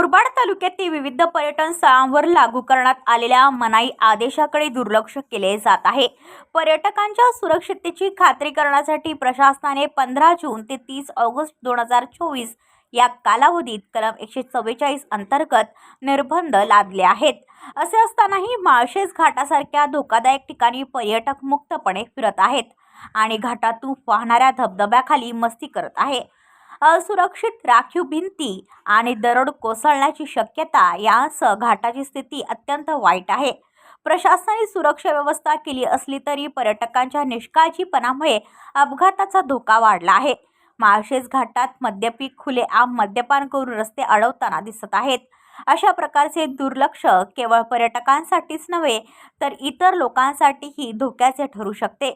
मुरबाड तालुक्यातील विविध पर्यटन स्थळांवर लागू करण्यात आलेल्या मनाई आदेशाकडे दुर्लक्ष केले जात आहे. पर्यटकांच्या सुरक्षिततेची खात्री करण्यासाठी प्रशासनाने पंधरा जून ते तीस ऑगस्ट दोन हजार चोवीस या कालावधीत कलम एकशे चव्वेचाळीस अंतर्गत निर्बंध लादले आहेत. असे असतानाही माळशेज घाटासारख्या धोकादायक ठिकाणी पर्यटक मुक्तपणे फिरत आहेत आणि घाटातून वाहणाऱ्या धबधब्याखाली मस्ती करत आहे. असुरक्षित राखीव भिंती आणि दरड कोसळण्याची शक्यता यासह घाटाची स्थिती अत्यंत वाईट आहे. प्रशासनाने सुरक्षा व्यवस्था केली असली तरी पर्यटकांच्या निष्काळजीपणामुळे अपघाताचा धोका वाढला आहे. माळशेज घाटात मद्यपी खुलेआम मद्यपान करून रस्ते अडवताना दिसत आहेत. अशा प्रकारचे दुर्लक्ष केवळ पर्यटकांसाठीच नव्हे तर इतर लोकांसाठीही धोक्याचे ठरू शकते.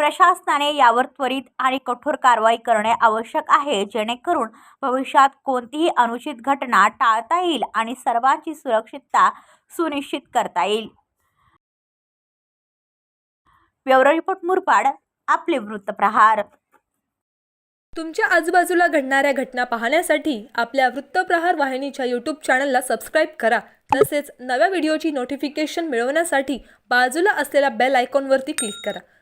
प्रशासनाने यावर त्वरित आणि कठोर कारवाई करणे आवश्यक आहे जेणेकरून भविष्यात कोणतीही अनुचित घटना टाळता येईल आणि सर्वांची सुरक्षितता सुनिश्चित करता येईल. ब्युरो रिपोर्ट मुरपाड आपले वृत्तप्रहार तुमच्या आजूबाजूला घडणाऱ्या घटना पाहण्यासाठी आपल्या वृत्तप्रहार वाहिनीच्या यूट्यूब चॅनलला सबस्क्राईब करा. तसेच नव्या व्हिडिओची नोटिफिकेशन मिळवण्यासाठी बाजूला असलेल्या बेल आयकॉनवरती क्लिक करा.